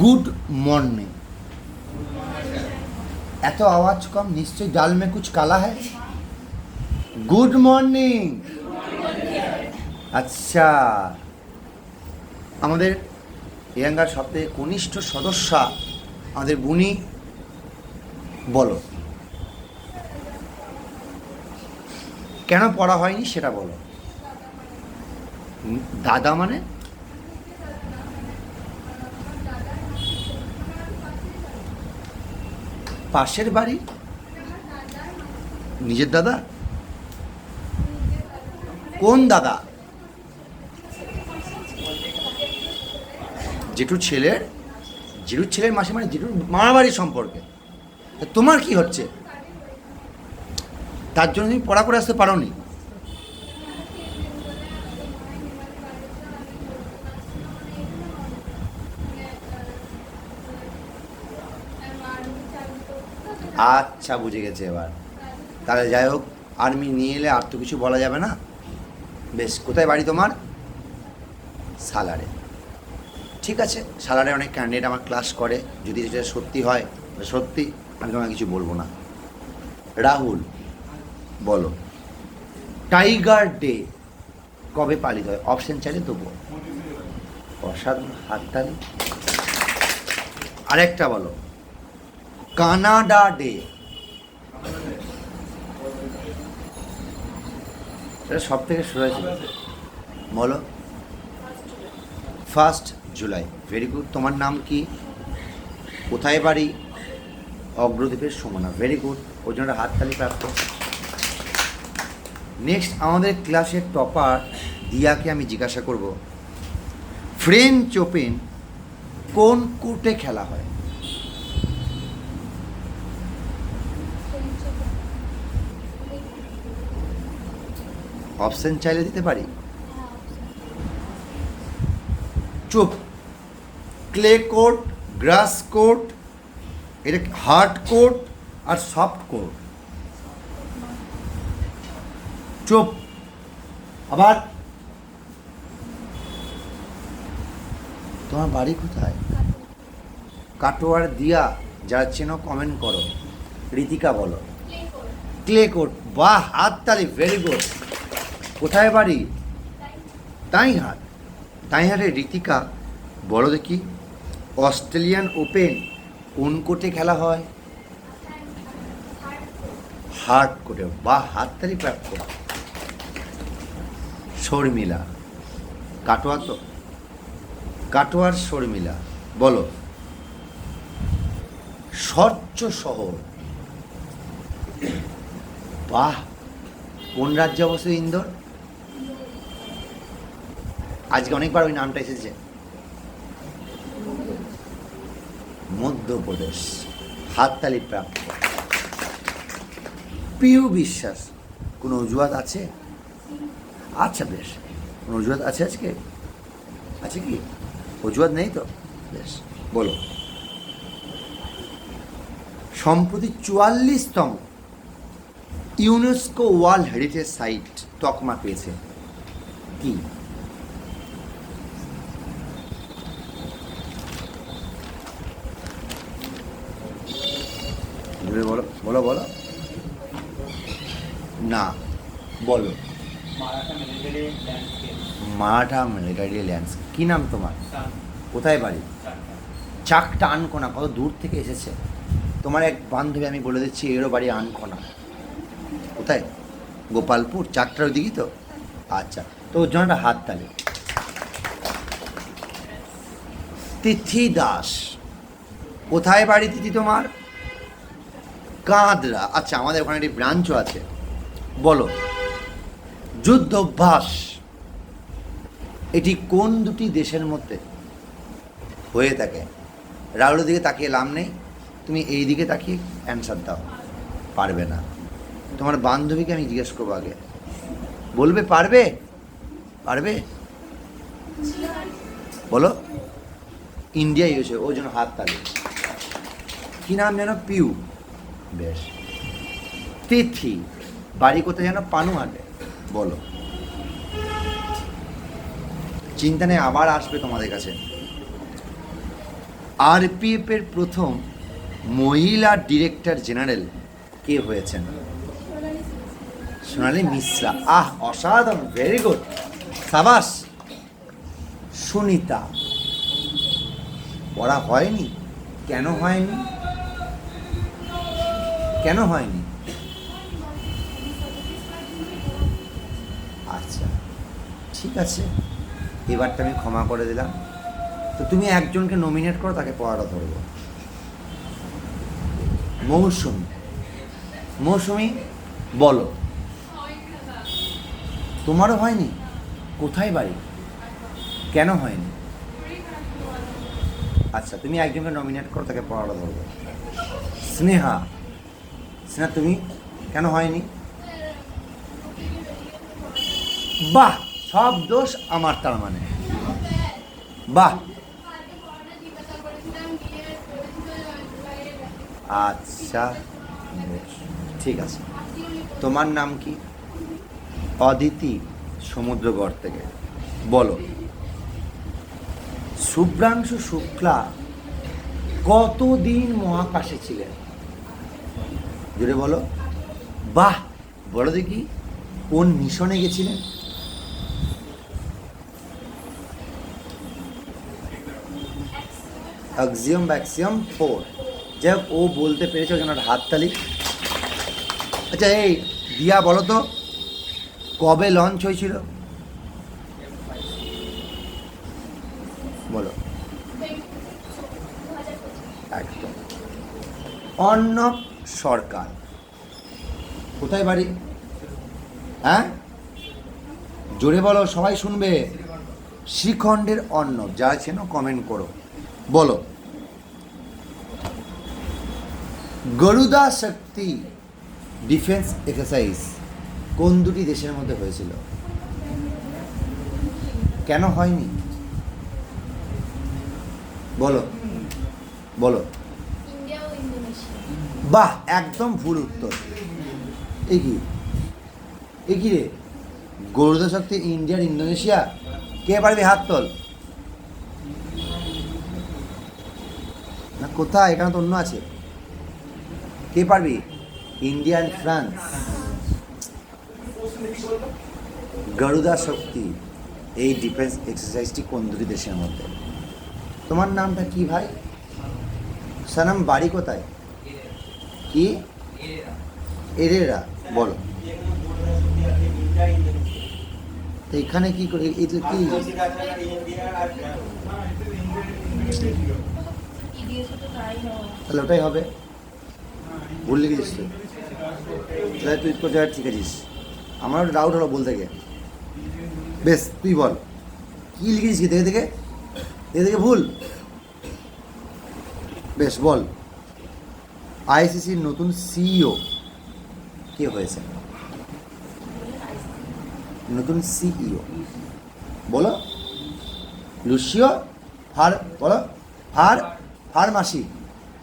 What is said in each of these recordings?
Good morning. এত আওয়াজ কম, নিশ্চয়ই ডাল মে কুছ কালা হ্যায়? Good morning. আচ্ছা আমাদের ইয়াঙ্গার সবথেকে কনিষ্ঠ সদস্যা, আমাদের বুনি, বলো। কেন পড়া হয়নি সেটা বলো। দাদা মানে? পাশের বাড়ি? নিজের দাদা? কোন দাদা? জেঠুর ছেলের? জেঠুর ছেলের মাসে মানে জেঠুর মামা বাড়ির সম্পর্কে তোমার কি হচ্ছে? তার জন্য তুমি পড়া করে আসতে পারো নি আচ্ছা বুঝে গেছে এবার। তাহলে যাই হোক আর্মি নিয়ে এলে আর তো কিছু বলা যাবে না। বেশ, কোথায় বাড়ি তোমার? সালারে। ঠিক আছে, সালারে অনেক ক্যান্ডিডেট আমার ক্লাস করে। যদি সেটা সত্যি হয় সত্যি, আমি তোমাকে কিছু বলব না। রাহুল, বলো। টাইগার ডে কবে পালিত হয়? অপশন চাইলে তবু অসাধারণ, হাততালি। আরেকটা বলো। Canada Day. এটা সব থেকে সোজা ছিল। বলো। First July. ভেরি গুড তোমার নাম কি? কোথায় বাড়ি? অগ্রদ্বীপের সমানা। ভেরি গুড ওই জন্য হাততালি প্রাপ্ত। নেক্সট আমাদের ক্লাসের টপার দিয়াকে আমি জিজ্ঞাসা করব, ফ্রেঞ্চ ওপেন কোন কোর্টে খেলা হয়? অপশন চাইলে দিতে পারি? চুপ। ক্লে কোট গ্রাস কোট এটা হার্ড কোট আর সফট কোট চুপ। আবার? তোমার বাড়ি কোথায়? কাটোয়ার দিয়া যারা চেনো কমেন্ট করো। রীতিকা বলো। ক্লে কোট বাহ হাততালি ভেরি গুড কোথায় বাড়ি? তাইহাট তাইহাটে রীতিকা বড় দেখি, অস্ট্রেলিয়ান ওপেন কোন কোর্টে খেলা হয়? হার্ট কোর্টে, বাহ, হাততালি প্রাপ্ত। শর্মিলা। কাটোয়া তো, কাটোয়ার শর্মিলা, বলো। স্বচ্ছ শহর। বাহ, কোন রাজ্যে অবস্থিত ইন্দোর? আজকে অনেকবার ওই নামটা এসেছে। মধ্যপ্রদেশ, হাততালি প্রাপ্ত। পিউ বিশ্বাস, কোনো অজুহাত আছে? আচ্ছা বেশ, কোনো অজুহাত আছে আজকে? আছে কি? অজুহাত নেই তো? বেশ, বলো। সম্প্রতি চুয়াল্লিশতম ইউনেস্কো ওয়ার্ল্ড হেরিটেজ সাইট তকমা পেয়েছে। কি? বলো বলো বলো। না বলো। মারাঠা মিলিটারি ল্যান্ডস্কেপ ল্যান্ডস নাম তোমার? কোথায় বাড়ি? চাকটা আনকোনা কত দূর থেকে এসেছে? তোমার এক বান্ধবী আমি বলে দিচ্ছি এরও বাড়ি আনকোনা। কোথায়? গোপালপুর? চাকটার ওইদিকেই তো? আচ্ছা তো ওর জন্য হাত তালে। তিথি দাস কোথায় বাড়ি তিথি তোমার? কাঁদরা। আচ্ছা আমাদের ওখানে একটি ব্রাঞ্চও আছে। বলো যুদ্ধ অভ্যাস এটি কোন দুটি দেশের মধ্যে হয়ে থাকে? রাহুলের দিকে তাকিয়ে লাভ নেই। তুমি এই দিকে তাকিয়ে অ্যান্সার দাও। পারবে না। তোমার বান্ধবীকে আমি জিজ্ঞেস করব আগে। বলবে পারবে? পারবে? বলো। ইন্ডিয়া, ইউএসএ ওই জন্য হাত তালে। কি নাম যেন? পিউ। বেশ। তিথি, বাড়ি কোথায় যেন পানুহাটে। বলো। চিন্তা নেই, আবার আসবে তোমাদের কাছে। আরপিএফ এর প্রথম মহিলা ডিরেক্টর জেনারেল কে হয়েছেন? সোনালী মিশ্রা। আহ, অসাধারণ ভেরি গুড সাবাস। সুনিতা। পড়া হয়নি? কেন হয়নি? কেন হয়নি? আচ্ছা ঠিক আছে। এবারটা আমি ক্ষমা করে দিলাম। তো তুমি একজনকে নমিনেট করো, তাকে পড়াটা ধরবো। মৌসুমি। মৌসুমি, বলো। তোমারও হয়নি? কোথায় বাড়ি? কেন হয়নি? আচ্ছা তুমি একজনকে নমিনেট করো, তাকে পড়াটা ধরবো। স্নেহা। স্নেহা তুমি কেন হয়নি? বাহ, সব দোষ আমার তার মানে। বাহ। আচ্ছা ঠিক আছে। তোমার নাম কি? অদিতি, সমুদ্রগড় থেকে। বলো। শুভ্রাংশু শুক্লা কতদিন মহাকাশে ছিলেন? জুড়ে বলো। বাহ বলো দেখি কোন মিশনে গেছিলেন অ্যাক্সিয়াম ব্যাক্সিয়াম ফোর যাই হোক, ও বলতে পেরেছে ওই জন্য হাততালি আচ্ছা এই দিয়া বলো তো কবে লঞ্চ হয়েছিল? বলো। একদম। অর্ণব সরকার। কোথায় বাড়ি? হ্যাঁ? জোরে বলো, সবাই শুনবে। শ্রীখণ্ডের অর্ণব, যা চেন কমেন্ট করো। বলো। গরুদা শক্তি ডিফেন্স এক্সারসাইজ কোন দুটি দেশের মধ্যে হয়েছিল? কেন হয়নি? বলো। বলো। বাহ, একদম ভুল উত্তর। এ কি? রে? গরুদা শক্তি ইন্ডিয়ার ইন্দোনেশিয়া? কে পারবি হাত তোল? না, কোথায়? এখানে তো অন্য আছে। কে পারবি? Indian France. গরুদা শক্তি। এই ডিফেন্স এক্সারসাইজটি কোন দুটি দেশের মধ্যে? তোমার নামটা কি ভাই? সানাম, বাড়ি কোথায়? কি? এরেরা, বলো। এখানে কি করে এটা কি? তাহলে ওটাই হবে। ভুল লিখেছিস তুই। তাহলে তুই তো যা ঠিক আছিস। আমার একটা ডাউট হলো বলতে গিয়ে বেশ, তুই বল। কি লিখেছিস কি? দেখে দেখে? দেখে দেখে ভুল। বেশ, বল। আইসিসির নতুন সিইও কে হয়েছে? নতুন সিইও। বলো। লুসিও ফার, বলো। ফার ফার্মাসি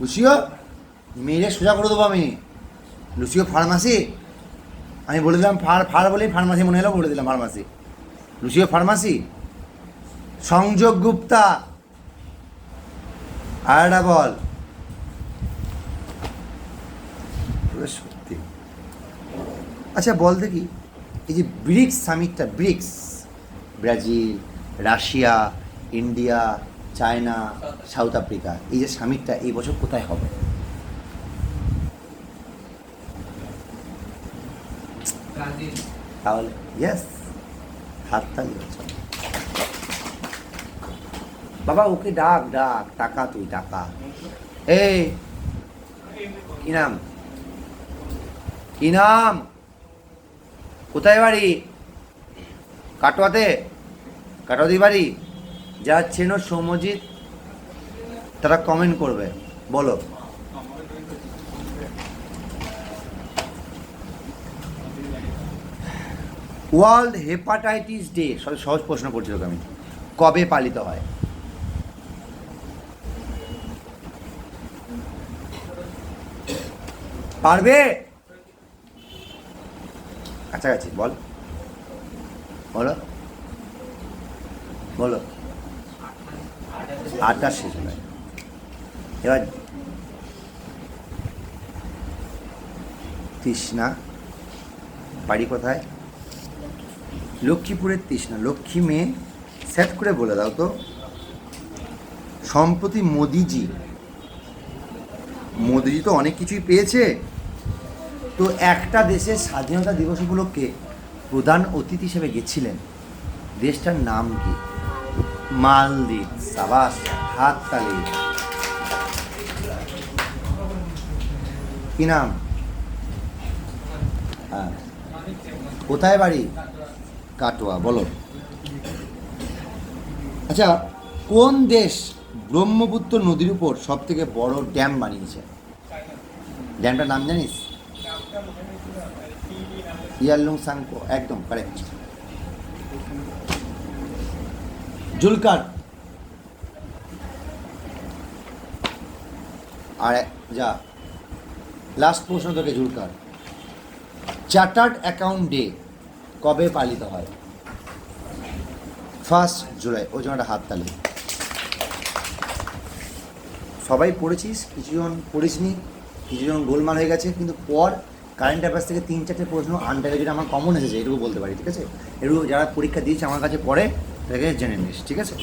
লুসিও, মেরে সোজা করে দেবো আমি। লুসিও ফার্মাসি আমি বলে দিলাম ফার ফার বলেই ফার্মাসি মনে হলো, বলে দিলাম ফার্মাসি লুসিও ফার্মাসি সংযোগ গুপ্তা। আর একটা বল। পুরো সত্যি। আচ্ছা বল দেখি এই যে BRICS সামিটটা BRICS Brazil Russia India China South Africa এই যে সামিটটা এই বছর কোথায় হবে? তাহলে ইয়েস হাততালি হচ্ছে। বাবা ওকে ডাক ডাক টাকা তুই টাকা। এই কি নাম? কি নাম কোথায় বাড়ি? কাটোয়াতে? কাটোয়াতে বাড়ি যা চেনো সৌমজিৎ তারা কমেন্ট করবে। বলো। ওয়ার্ল্ড হেপাটাইটিস ডে সহজ প্রশ্ন করছি তোকে আমি। কবে পালিত হয়? পারবে? কাছাকাছি, বল। বলো। বলো। আটাশে জুলাই এবার তৃষ্ণা, বাড়ি কোথায়? লক্ষ্মীপুরের তৃষ্ণা। লক্ষ্মী মেয়ে সেট করে বলে দাও তো। সম্প্রতি মোদিজি মোদিজি তো অনেক কিছুই পেয়েছে। তো একটা দেশের স্বাধীনতা দিবস উপলক্ষে প্রধান অতিথি হিসেবে গেছিলেন। দেশটার নাম কি? মালদ্বীপ, সাবাস, হাততালি। কি নাম? হ্যাঁ। কোথায় বাড়ি? কাটোয়া, বলো। আচ্ছা কোন দেশ ব্রহ্মপুত্র নদীর উপর সব থেকে বড় ড্যাম বানিয়েছে? ড্যামটার নাম জানিস? ইয়ারলুং সাংকো, একদম কারেক্ট জুলকার। আর যা। লাস্ট প্রশ্ন তোকে, জুলকার। চার্টার্ড অ্যাকাউন্ট ডে কবে পালিত হয়? ফার্স্ট জুলাই, ওই জন্য একটা হাততালি সবাই পড়েছিস? কিছুজন পড়িসনি? কিছুজন গোলমাল হয়ে গেছে, কিন্তু পর কারেন্ট অ্যাফেয়ার্স থেকে তিন, চারটে প্রশ্ন আন্ডারে যেটা আমার কমন এসেছে, এটুকু বলতে পারি, ঠিক আছে? এটুকু যারা পরীক্ষা দিয়েছে আমার কাছে পড়ে তাকে জেনে নিস, ঠিক আছে?